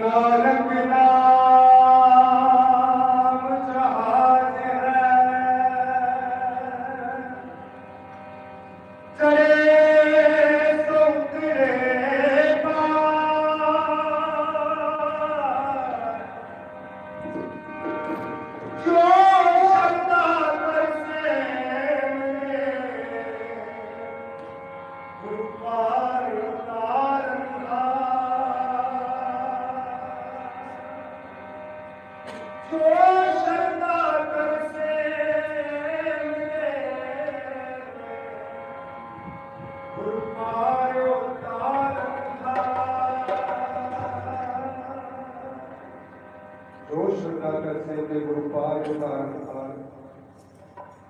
Nanak Nanak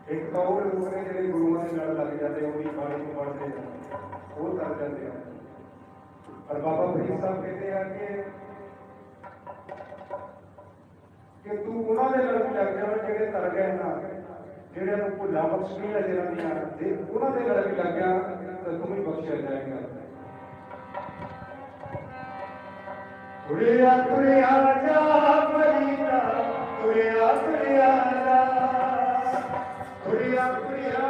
ਇੱਕ ਤਾਂ ਉਹ ਲੋਕ ਨੇ ਜਿਹੜੇ ਗੁਰੂਆਂ ਦੇ ਨਾਲ ਲੱਗ ਜਾਂਦੇ ਉਹਦੀ ਬਾਣੀ ਨੂੰ ਪੜ੍ਹਦੇ ਆ ਉਹ ਕਰ ਜਾਂਦੇ ਆ ਪਰ ਬਾਬਾ ਫਰੀਦ ਸਾਹਿਬ ਕਹਿੰਦੇ ਆ ਕਿ ਕਿ ਤੂੰ ਉਹਨਾਂ ਦੇ ਨਾਲ ਵੀ ਲੱਗ ਜਾਣਾ ਜਿਹੜੇ ਤਰ ਗਏ ਨਾ, ਜਿਹੜਿਆਂ ਨੂੰ ਭੁੱਲਾ ਬਖਸ਼ ਨਹੀਂ ਹੈ ਜਿਹਨਾਂ ਦੀਆਂ ਤੇ ਉਹਨਾਂ ਦੇ ਨਾਲ ਵੀ ਲੱਗ ਗਿਆ, ਤਾਂ ਤੂੰ ਵੀ ਬਖਸ਼ਿਆ ਜਾਏਗਾ। ਤੁਰਿਆ ਤੁਰਿਆ ਜਾ ਫਰੀਦਾ ਤੁਰਿਆ ਤੁਰਿਆ ਜਾ ਤੁਰਿਆ ਤੁਰਿਆ ਜਾ ਫਰੀਦਾ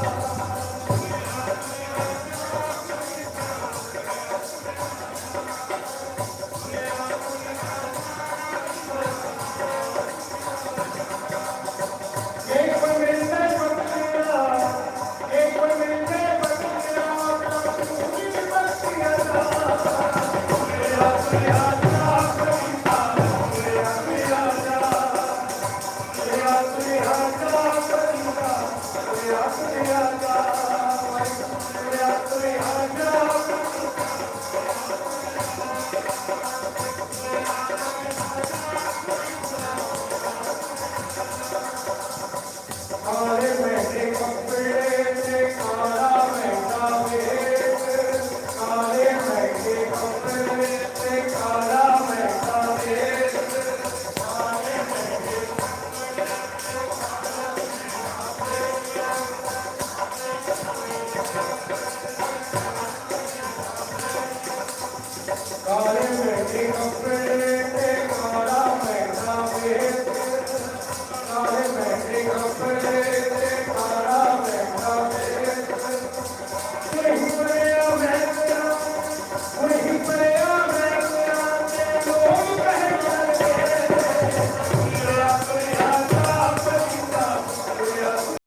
Yeah. ਕਾਲੇ ਮਹਿੰਗੇ ਕੱਪੜੇ